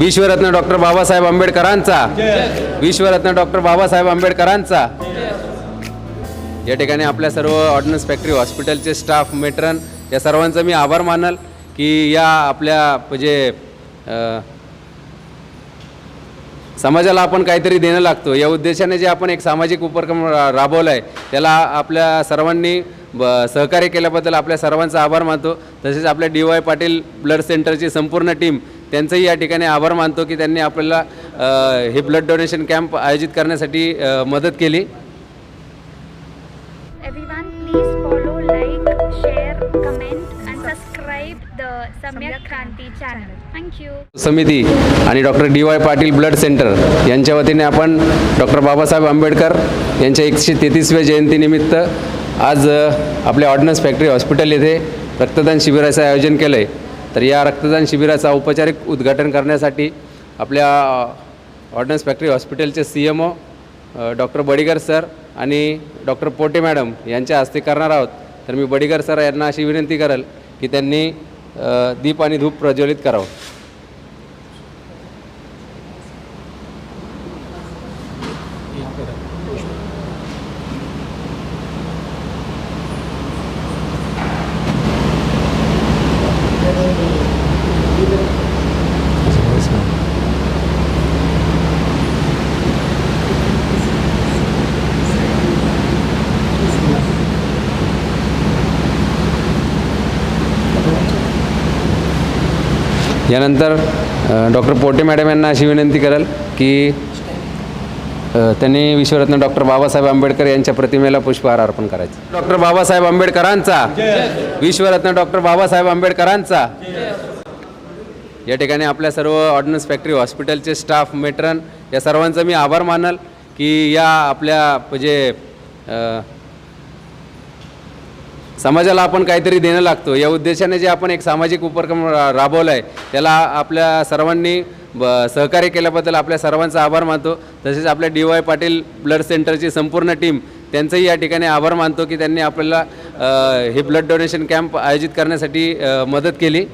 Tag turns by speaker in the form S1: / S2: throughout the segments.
S1: विश्वरत्न doctor Babasaheb आंबेडकरांचा. विश्वरत्न doctor Babasaheb आंबेडकरांचा. या ठिकाणी आपल्या सर्व ऑर्डनन्स फॅक्टरी हॉस्पिटलचे स्टाफ मेट्रन या सर्वांचा मी आभार मानल की या आपल्या म्हणजे समाजाला आपण काहीतरी देणं लागतो. या उद्देशाने जे आपण एक सामाजिक उपक्रम रा- राबवला आहे त्याला आपल्या सर्वांनी ब सहकार्य केल्याबद्दल आपल्या सर्वांचा आभार मानतो. तसेच आपल्या डी वाय पाटील ब्लड सेंटरची संपूर्ण टीम त्यांचंही या ठिकाणी आभार मानतो की त्यांनी आपल्याला हे ब्लड डोनेशन कॅम्प आयोजित करण्यासाठी मदत केली. समिती आणि doctor D Y Patil blood centre यांच्या वतीने आपण डॉक्टर बाबासाहेब आंबेडकर यांच्या एकशे तेहतीसव्या जयंतीनिमित्त आज आपल्या ऑर्डनन्स फॅक्टरी हॉस्पिटल येथे रक्तदान शिबिराचं आयोजन केलं आहे तर या रक्तदान शिबिराचा औपचारिक उद्घाटन करण्यासाठी आपल्या ऑर्डनन्स फॅक्टरी हॉस्पिटलचे C M O doctor Badigar sir आणि डॉक्टर पोटे मॅडम यांच्या हस्ते करणार आहोत. तर मी बडिगर सर यांना अशी विनंती करेल की त्यांनी दीप आणि धूप प्रज्वलित करावं. यानंतर डॉक्टर पोटे मॅडम यांना अशी विनंती करेल की त्यांनी विश्वरत्न डॉक्टर बाबासाहेब आंबेडकर यांच्या प्रतिमेला पुष्पहार अर्पण करायचं. डॉक्टर बाबासाहेब आंबेडकरांचा विश्वरत्न डॉक्टर बाबासाहेब आंबेडकरांचा. या ठिकाणी आपल्या सर्व ऑर्डनन्स फॅक्टरी हॉस्पिटलचे स्टाफ मेट्रन या सर्वांचा मी आभार मानल की या आपल्या म्हणजे समाजाला आपण काहीतरी देणं लागतो. या उद्देशाने जे आपण एक सामाजिक उपक्रम रा- राबवला आहे त्याला आपल्या सर्वांनी ब सहकार्य केल्याबद्दल आपल्या सर्वांचा आभार मानतो. तसेच आपल्या डी वाय पाटील ब्लड सेंटरची संपूर्ण टीम त्यांचंही या ठिकाणी आभार मानतो की त्यांनी आपल्याला हे ब्लड डोनेशन कॅम्प आयोजित करण्यासाठी मदत केली.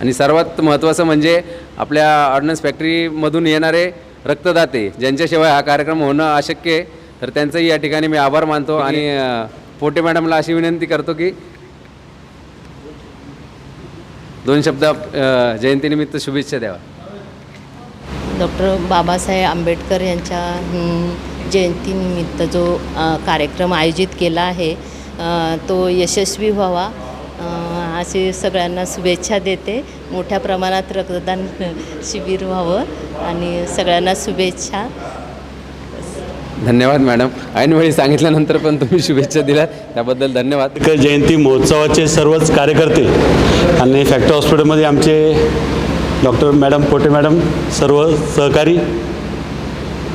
S1: आणि सर्वात महत्त्वाचं म्हणजे आपल्या ऑर्डनन्स फॅक्टरीमधून येणारे रक्तदाते ज्यांच्याशिवाय हा कार्यक्रम होणं अशक्य आहे. तर त्यांचंही या ठिकाणी मी आभार मानतो आणि पोटे मॅडमला अशी विनंती करतो की दोन शब्द जयंतीनिमित्त शुभेच्छा द्यावा.
S2: डॉक्टर बाबासाहेब आंबेडकर यांच्या जयंतीनिमित्त जो कार्यक्रम आयोजित केला आहे तो यशस्वी व्हावा असे सगळ्यांना शुभेच्छा देते. मोठ्या प्रमाणात रक्तदान शिबिर व्हावं आणि सगळ्यांना शुभेच्छा.
S1: धन्यवाद मॅडम. ऐनवेळी सांगितल्यानंतर पण तुम्ही शुभेच्छा दिल्या त्याबद्दल धन्यवाद.
S3: जयंती महोत्सवाचे सर्वच कार्यकर्ते आणि फॅक्टरी हॉस्पिटलमध्ये आमचे डॉक्टर मॅडम पोटे मॅडम सर्व सहकारी.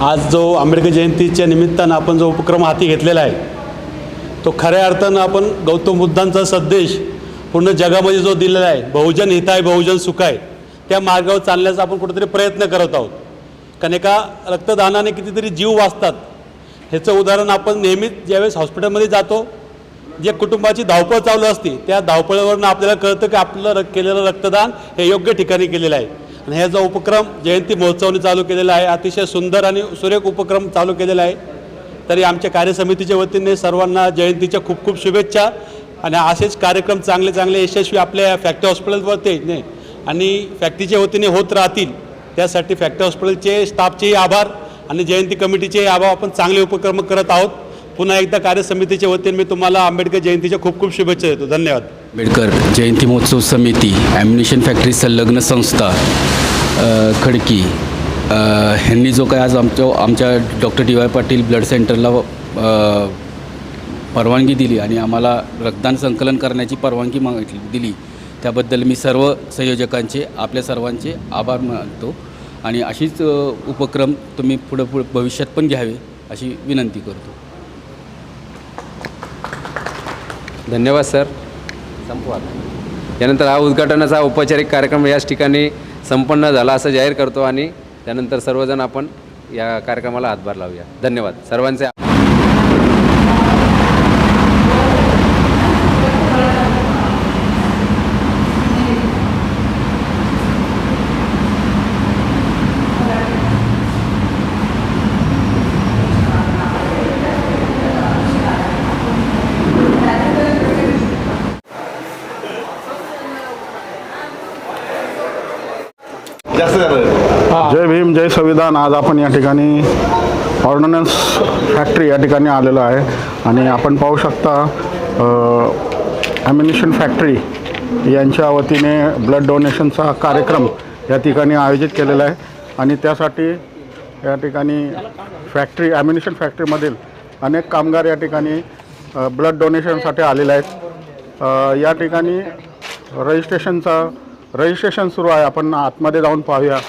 S3: आज जो आंबेडकर जयंतीच्या निमित्तानं आपण जो उपक्रम हाती घेतलेला आहे तो खऱ्या अर्थानं आपण गौतम बुद्धांचा संदेश पूर्ण जगामध्ये जो दिलेला आहे बहुजन हित आहे बहुजन सुख आहे त्या मार्गावर चालण्याचा आपण कुठेतरी प्रयत्न करत आहोत. कारण एका रक्तदानाने कितीतरी जीव वाचतात. ह्याचं उदाहरण आपण नेहमीच ज्यावेळेस हॉस्पिटलमध्ये जातो जे कुटुंबाची धावपळ चालू असते त्या धावपळीवरून आपल्याला कळतं की आपलं र केलेलं रक्तदान हे योग्य ठिकाणी केलेलं आहे. आणि हे जो उपक्रम जयंती महोत्सवाने चालू केलेला आहे. अतिशय सुंदर आणि सुरेख उपक्रम चालू केलेला आहे. तरी आमच्या कार्यसमितीच्या वतीने सर्वांना जयंतीच्या खूप खूप शुभेच्छा. आणि असेच कार्यक्रम चांगले चांगले यशस्वी आपल्या फॅक्टरी हॉस्पिटलवरती ने आणि फॅक्टरीच्या वतीने होत राहतील. त्यासाठी फॅक्टरी हॉस्पिटलचे स्टाफचेही आभार. आणि जयंती कमिटीचे आभार आपण चांगले उपक्रम करत आहोत. पुन्हा एकदा कार्यसमितीच्या वतीने मी तुम्हाला आंबेडकर जयंतीच्या खूप खूप शुभेच्छा देतो. धन्यवाद.
S4: आंबेडकर जयंती महोत्सव समिती ॲम्युनिशन फॅक्टरी संलग्न संस्था खडकी ह्यांनी जो काय आज आमच्या आमच्या doctor D Y Patil blood सेंटरला परवानगी दिली आणि आम्हाला रक्तदान संकलन करण्याची परवानगी मागितली दिली. त्याबद्दल मी सर्व संयोजकांचे आपल्या सर्वांचे आभार मानतो. आणि अशीच उपक्रम तुम्ही पुढं पुढं भविष्यात पण घ्यावे अशी विनंती करतो.
S1: धन्यवाद सर. संपवा. यानंतर हा उद्घाटनाचा औपचारिक कार्यक्रम याच ठिकाणी संपन्न झाला असं जाहीर करतो आणि त्यानंतर सर्वजण आपण या कार्यक्रमाला हातभार लावूया. धन्यवाद. सर्वांचे
S5: भीम जय संविधान आज आपण या ठिकाणी ऑर्डनन्स फॅक्टरी या ठिकाणी आलेलो आहे. आणि आपण पाहू शकता ॲम्युनिशन फॅक्टरी यांच्या वतीने ब्लड डोनेशनचा कार्यक्रम या ठिकाणी आयोजित केलेला आहे. आणि त्यासाठी या ठिकाणी फॅक्टरी ॲम्युनिशन फॅक्टरीमधील अनेक कामगार या ठिकाणी ब्लड डोनेशनसाठी आलेले आहेत. या ठिकाणी रजिस्ट्रेशनचा रजिस्ट्रेशन सुरू आहे. आपण आतमध्ये जाऊन पाहूया.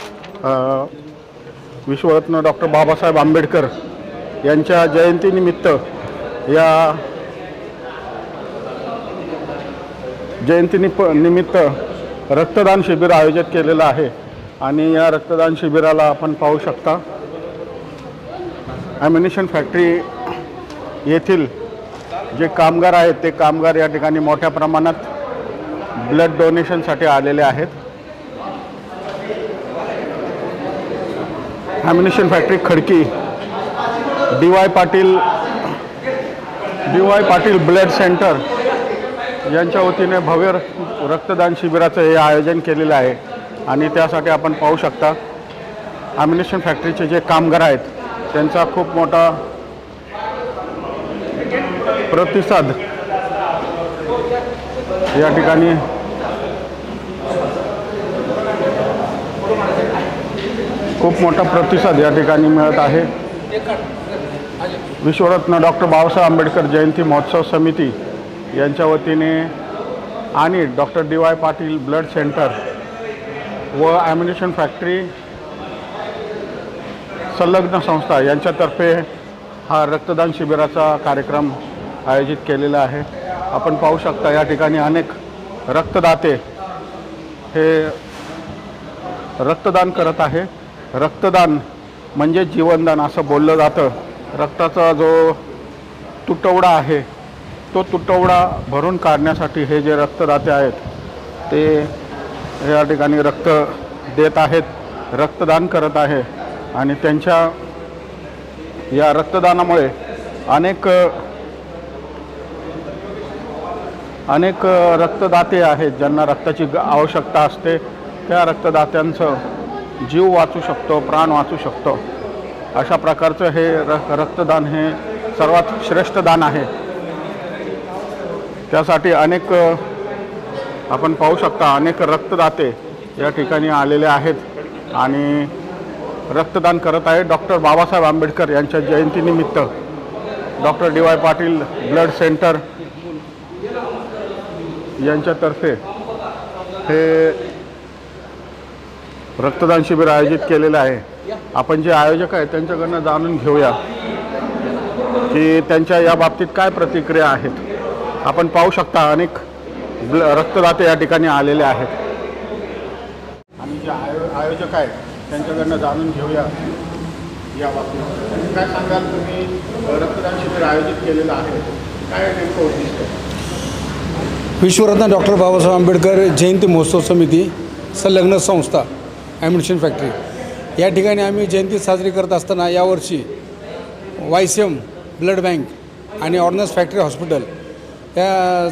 S5: विश्वरत्न डॉक्टर बाबासाहेब आंबेडकर यांच्या जयंतीनिमित्त या जयंतीनिप निमित्त रक्तदान शिबिर आयोजित केलेलं आहे. आणि या रक्तदान शिबिराला आपण पाहू शकता ॲम्युनिशन फॅक्टरी येथील जे कामगार आहेत ते कामगार या ठिकाणी मोठ्या प्रमाणात ब्लड डोनेशनसाठी आलेले आहेत. Ammunition factory Khadki D Y Patil D Y Patil blood centre यांच्या वतीने भव्य र- रक्तदान शिबिराचं हे आयोजन केलेलं आहे. आणि त्यासाठी आपण पाहू शकता ॲम्युनिशन फॅक्टरीचे जे कामगार आहेत त्यांचा खूप मोठा प्रतिसाद या ठिकाणी खूप मोठा प्रतिसाद या ठिकाणी मिळत आहे. विश्वरत्न डॉक्टर बाबासाहेब आंबेडकर जयंती महोत्सव समिती यांच्या वतीने आणि doctor D Y Patil blood centre व ॲम्युनेशन फॅक्टरी संलग्न संस्था यांच्यातर्फे हा रक्तदान शिबिराचा कार्यक्रम आयोजित केलेला आहे. आपण पाहू शकता या ठिकाणी अनेक रक्तदाते हे रक्तदान करत आहे. रक्तदान म्हणजे जीवनदान असं बोललं जातं. रक्ताचा जो तुटवडा आहे तो तुटवडा भरून काढण्यासाठी हे जे रक्तदाते आहेत ते या ठिकाणी रक्त देत आहेत रक्तदान करत आहे आणि त्यांच्या या रक्तदानामुळे अनेक अनेक रक्तदाते आहेत ज्यांना रक्ताची ग- आवश्यकता असते. त्या रक्तदात्यांचं जीव वाचू शकतो प्राण वाचू शकतो. अशा प्रकारचं हे र रक्तदान हे सर्वात श्रेष्ठ दान आहे. त्यासाठी अनेक आपण पाहू शकता अनेक रक्तदाते या ठिकाणी आलेले आहेत. आणि रक्तदान करत आहे डॉक्टर बाबासाहेब आंबेडकर यांच्या जयंतीनिमित्त. Doctor D Y Patil blood centre यांच्यातर्फे हे रक्तदान शिबिर आयोजित केलेलं आहे. आपण जे आयोजक आहेत त्यांच्याकडनं जाणून घेऊया की त्यांच्या या बाबतीत काय प्रतिक्रिया आहेत. आपण पाहू शकता अनेक ब्ल रक्तदाते या ठिकाणी आलेले आहेत. आणि जे आयो आयोजक आहेत त्यांच्याकडनं जाणून घेऊया या बाबतीत. काय सांगाल तुम्ही? रक्तदान शिबिर आयोजित केलेलं आहे. काय नेमकं उद्दिष्ट आहे?
S6: विश्वरत्न डॉक्टर बाबासाहेब आंबेडकर जयंती महोत्सव समिती संलग्न संस्था. ॲम्युनिशन फॅक्टरी या ठिकाणी आम्ही जयंती साजरी करत असताना यावर्षी वायसीएम एम ब्लड बँक आणि ऑर्डनन्स फॅक्टरी हॉस्पिटल या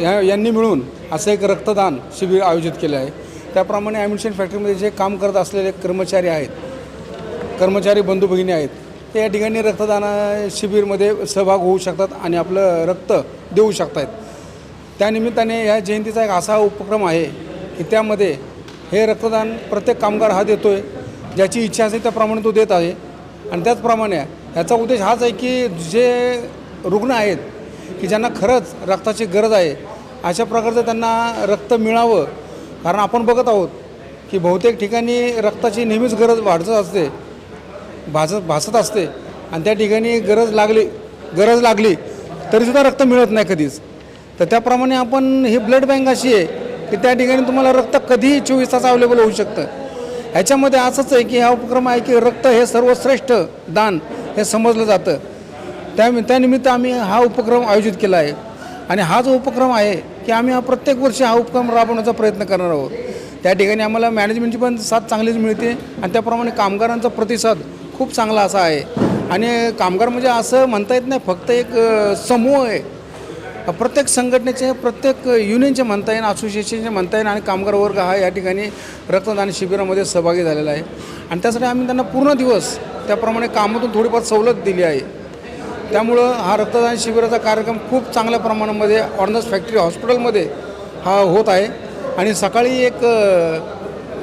S6: या यांनी मिळून असं एक रक्तदान शिबिर आयोजित केलं आहे. त्याप्रमाणे ॲम्युनिशन फॅक्टरीमध्ये जे काम करत असलेले कर्मचारी आहेत कर्मचारी बंधू भगिनी आहेत ते या ठिकाणी रक्तदान शिबिरमध्ये सहभाग होऊ शकतात आणि आपलं रक्त देऊ शकतात त्यानिमित्ताने ह्या जयंतीचा एक असा उपक्रम आहे की त्यामध्ये हे रक्तदान प्रत्येक कामगार हा देतो आहे ज्याची इच्छा असेल त्याप्रमाणे तो देत आहे. आणि त्याचप्रमाणे ह्याचा उद्देश हाच आहे की जे रुग्ण आहेत की ज्यांना खरंच रक्ताची गरज आहे अशा प्रकारचं त्यांना रक्त मिळावं. कारण आपण बघत आहोत की बहुतेक ठिकाणी रक्ताची नेहमीच गरज वाढत असते भासत भासत असते. आणि त्या ठिकाणी गरज लागली गरज लागली तरीसुद्धा रक्त मिळत नाही कधीच. तर त्याप्रमाणे आपण ही ब्लड बँक अशी आहे की त्या ठिकाणी तुम्हाला रक्त कधीही चोवीस तास अवेलेबल होऊ शकतं. ह्याच्यामध्ये असंच आहे की हा उपक्रम आहे की रक्त हे सर्वश्रेष्ठ दान हे समजलं जातं. त्या त्यानिमित्त आम्ही हा उपक्रम आयोजित केला आहे. आणि हा जो उपक्रम आहे की आम्ही हा प्रत्येक वर्षी हा उपक्रम राबवण्याचा प्रयत्न करणार आहोत. त्या ठिकाणी आम्हाला मॅनेजमेंटची पण साथ चांगलीच मिळते आणि त्याप्रमाणे कामगारांचा प्रतिसाद खूप चांगला असा आहे. आणि कामगार म्हणजे असं म्हणता येत नाही फक्त एक समूह आहे. प्रत्येक संघटनेचे प्रत्येक युनियनचे म्हणता येईल असोसिएशनचे म्हणता येईल आणि कामगार वर्ग हा या ठिकाणी रक्तदान शिबिरामध्ये सहभागी झालेला आहे. आणि त्यासाठी आम्ही त्यांना पूर्ण दिवस त्याप्रमाणे कामातून थोडीफार सवलत दिली आहे. त्यामुळं हा रक्तदान शिबिराचा कार्यक्रम खूप चांगल्या प्रमाणामध्ये ऑर्नस फॅक्टरी हॉस्पिटलमध्ये हा होत आहे. आणि सकाळी एक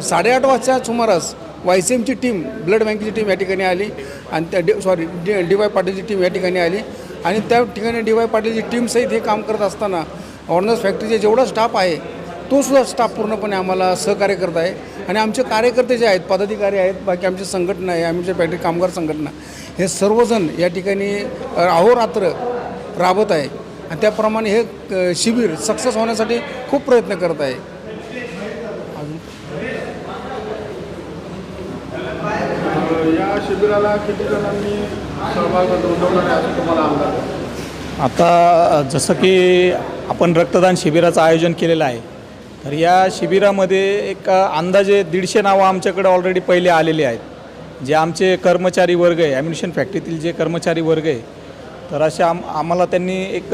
S6: साडेआठ वाजच्या सुमारास वाय सी एमची टीम ब्लड बँकेची टीम या ठिकाणी आली आणि त्या D sorry D D Y पाटीलची team या ठिकाणी आली. आणि त्या ठिकाणी डी वाय पाटीलची टीमसहित हे काम करत असताना ऑर्नर्स फॅक्टरीचे जेवढा स्टाफ आहे तो सुद्धा स्टाफ पूर्णपणे आम्हाला सहकार्य करत आहे. आणि आमचे कार्यकर्ते जे आहेत पदाधिकारी आहेत बाकी आमची संघटना आहे आमच्या फॅक्टरी कामगार संघटना हे सर्वजण या ठिकाणी अहोरात्र राबत आहे. आणि त्याप्रमाणे हे शिबिर सक्सेस होण्यासाठी खूप प्रयत्न करत आहे.
S5: या शिबिराला किती जणांनी
S7: आता जसं की आपण रक्तदान शिबिराचं आयोजन केलेलं आहे तर या शिबिरामध्ये एक अंदाजे दीडशे नावं आमच्याकडे ऑलरेडी पहिले आलेले आहेत. जे आमचे कर्मचारी वर्ग आहे ॲम्युनिशन फॅक्टरीतील जे कर्मचारी वर्ग आहे तर असे आम आम्हाला त्यांनी एक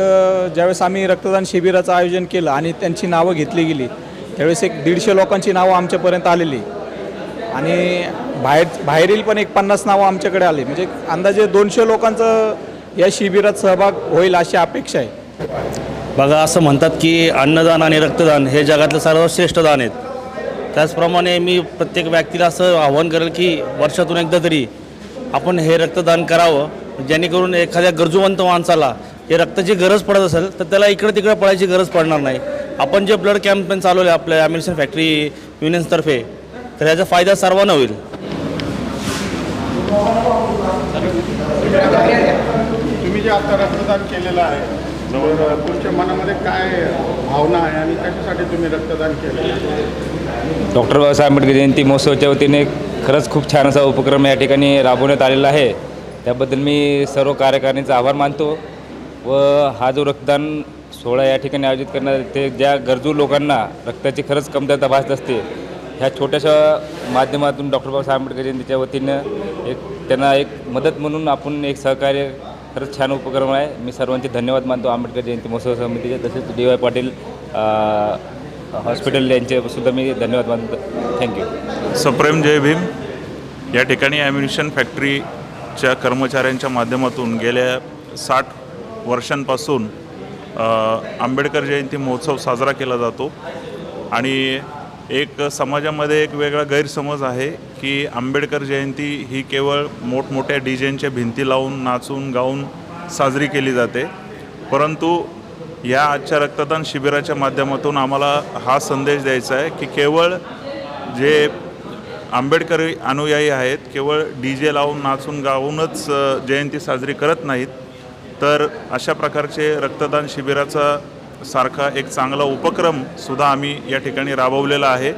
S7: ज्यावेळेस आम्ही रक्तदान शिबिराचं आयोजन केलं आणि त्यांची नावं घेतली गेली त्यावेळेस एक दीडशे लोकांची नावं आमच्यापर्यंत आलेली. आणि बाहेर बाहेरील पण एक पन्नास नावं आमच्याकडे आले. म्हणजे अंदाजे दोनशे लोकांचं या शिबिरात सहभाग होईल अशी अपेक्षा आहे.
S8: बघा असं म्हणतात की अन्नदान आणि रक्तदान हे जगातलं सर्वश्रेष्ठ दान आहेत. त्याचप्रमाणे मी प्रत्येक व्यक्तीला असं आव्हान करेल की वर्षातून एकदा तरी आपण हे रक्तदान करावं. जेणेकरून एखाद्या गरजूवंत माणसाला हे रक्ताची गरज पडत असेल तर त्याला इकडं तिकडं पडायची गरज पडणार नाही. आपण जे ब्लड कॅम्पेन चालवले आपल्या ॲम्युनिशन फॅक्टरी युनियन्सतर्फे तर याचा फायदा सर्वांना होईल.
S5: तुम्ही जे आता रक्तदान केलेलं आहे तर तुमच्या मनामध्ये काय भावना आहे आणि कशासाठी तुम्ही रक्तदान केलं
S9: डॉक्टर बाबासाहेब आंबेडकर जयंती महोत्सवाच्या वतीने खरंच खूप छान असा उपक्रम या ठिकाणी राबवण्यात आलेला आहे. त्याबद्दल मी सर्व कार्यकारिणीचा आभार मानतो व हा जो रक्तदान सोहळा या ठिकाणी आयोजित करण्यात ते ज्या गरजू लोकांना रक्ताची खरंच कमतरता भासत असते ह्या छोट्याशा माध्यमातून डॉक्टर बाबासाहेब आंबेडकर जयंतीच्या वतीनं एक त्यांना एक मदत म्हणून आपण एक सहकार्य खरंच छान उपक्रम आहे. मी सर्वांचे धन्यवाद मानतो आंबेडकर जयंती महोत्सव समितीचे. तसेच डी वाय पाटील हॉस्पिटल यांचे सुद्धा मी धन्यवाद मानतो. थँक्यू
S10: सप्रेम जय भीम. या ठिकाणी ॲम्युनिशन फॅक्टरीच्या कर्मचाऱ्यांच्या माध्यमातून गेल्या साठ वर्षांपासून आंबेडकर जयंती महोत्सव साजरा केला जातो. आणि एक समाजामध्ये एक वेगळा गैरसमज आहे की आंबेडकर जयंती ही केवळ मोठमोठ्या डीजेंच्या भिंती लावून नाचून गाऊन साजरी केली जाते. परंतु या आजच्या रक्तदान शिबिराच्या माध्यमातून आम्हाला हा संदेश द्यायचा आहे की केवळ जे आंबेडकरी अनुयायी आहेत केवळ डी जे लावून नाचून गाऊनच जयंती साजरी करत नाहीत तर अशा प्रकारचे रक्तदान शिबिराचा सारखा एक चांगला उपक्रम सुद्धा आम्ही या ठिकाणी राबवलेला आहे.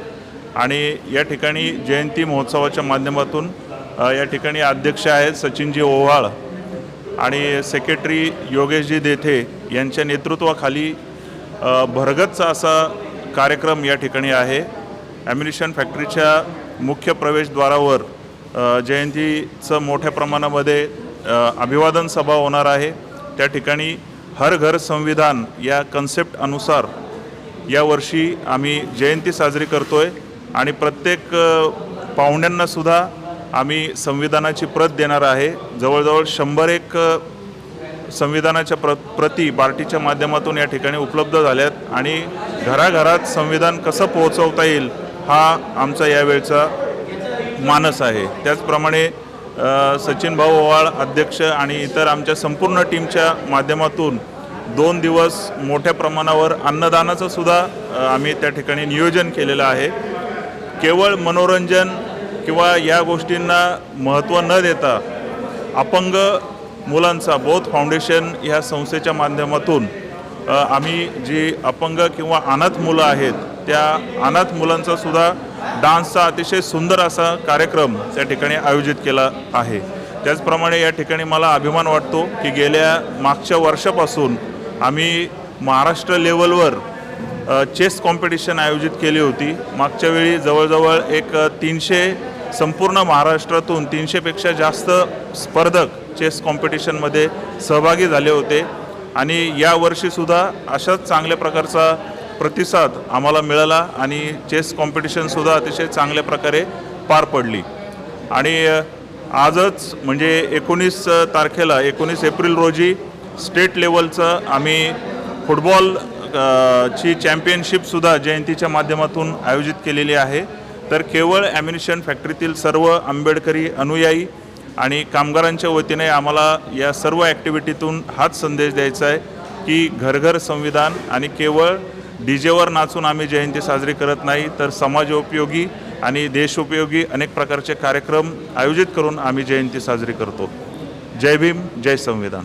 S10: आणि या ठिकाणी जयंती महोत्सवाच्या माध्यमातून या ठिकाणी अध्यक्ष आहेत सचिनजी ओव्हाळ आणि सेक्रेटरी योगेशजी देथे यांच्या नेतृत्वाखाली भरगतचा असा कार्यक्रम या ठिकाणी आहे. ॲम्युनिशन फॅक्टरीच्या मुख्य प्रवेशद्वारावर जयंतीचं मोठ्या प्रमाणामध्ये अभिवादन सभा होणार आहे. त्या ठिकाणी हर घर संविधान या कन्सेप्ट अनुसार यावर्षी आम्ही जयंती साजरी करतो आहे आणि प्रत्येक पाहुण्यांनासुद्धा आम्ही संविधानाची प्रत देणार आहे. जवळजवळ शंभर एक संविधानाच्या प्र प्रती बार्टीच्या माध्यमातून या ठिकाणी उपलब्ध झाल्यात आणि घराघरात संविधान कसं पोहोचवता येईल हा आमचा यावेळचा मानस आहे. त्याचप्रमाणे सचिन भाऊ ओवाळ अध्यक्ष आणि इतर आमच्या संपूर्ण टीमच्या माध्यमातून दोन दिवस मोठ्या प्रमाणावर अन्नदानाचं सुद्धा आम्ही त्या ठिकाणी नियोजन केलेलं आहे. केवळ मनोरंजन किंवा या गोष्टींना महत्त्व न देता अपंग मुलांचा बोध फाउंडेशन ह्या संस्थेच्या माध्यमातून आम्ही जी अपंग किंवा अनाथ मुलं आहेत त्या अनाथ मुलांचा सुद्धा डान्सचा अतिशय सुंदर असा कार्यक्रम त्या ठिकाणी आयोजित केला आहे. त्याचप्रमाणे या ठिकाणी मला अभिमान वाटतो की गेल्या मागच्या वर्षापासून आम्ही महाराष्ट्र लेवलवर चेस कॉम्पिटिशन आयोजित केली होती. मागच्या वेळी जवळजवळ एक तीनशे संपूर्ण महाराष्ट्रातून तीनशेपेक्षा जास्त स्पर्धक चेस कॉम्पिटिशनमध्ये सहभागी झाले होते. आणि यावर्षीसुद्धा अशाच चांगल्या प्रकारचा प्रतिसाद आम्हाला मिळाला आणि चेस कॉम्पिटिशनसुद्धा अतिशय चांगल्या प्रकारे पार पडली. आणि आजच म्हणजे एकोणीस तारखेला एकोणीस एप्रिल रोजी स्टेट लेवलचं आम्ही फुटबॉल ची चॅम्पियनशिपसुद्धा जयंतीच्या माध्यमातून आयोजित केलेली आहे. तर केवळ ॲम्युनिशन फॅक्टरीतील सर्व आंबेडकरी अनुयायी आणि कामगारांच्या वतीने आम्हाला या सर्व ॲक्टिव्हिटीतून हाच संदेश द्यायचा आहे की घरघर संविधान आणि केवळ डी जेवर नाचून आम्ही जयंती साजरी करत नाही तर समाजोपयोगी आणि देशोपयोगी अनेक प्रकारचे कार्यक्रम आयोजित करून आम्ही जयंती साजरी करतो. जय भीम जय संविधान.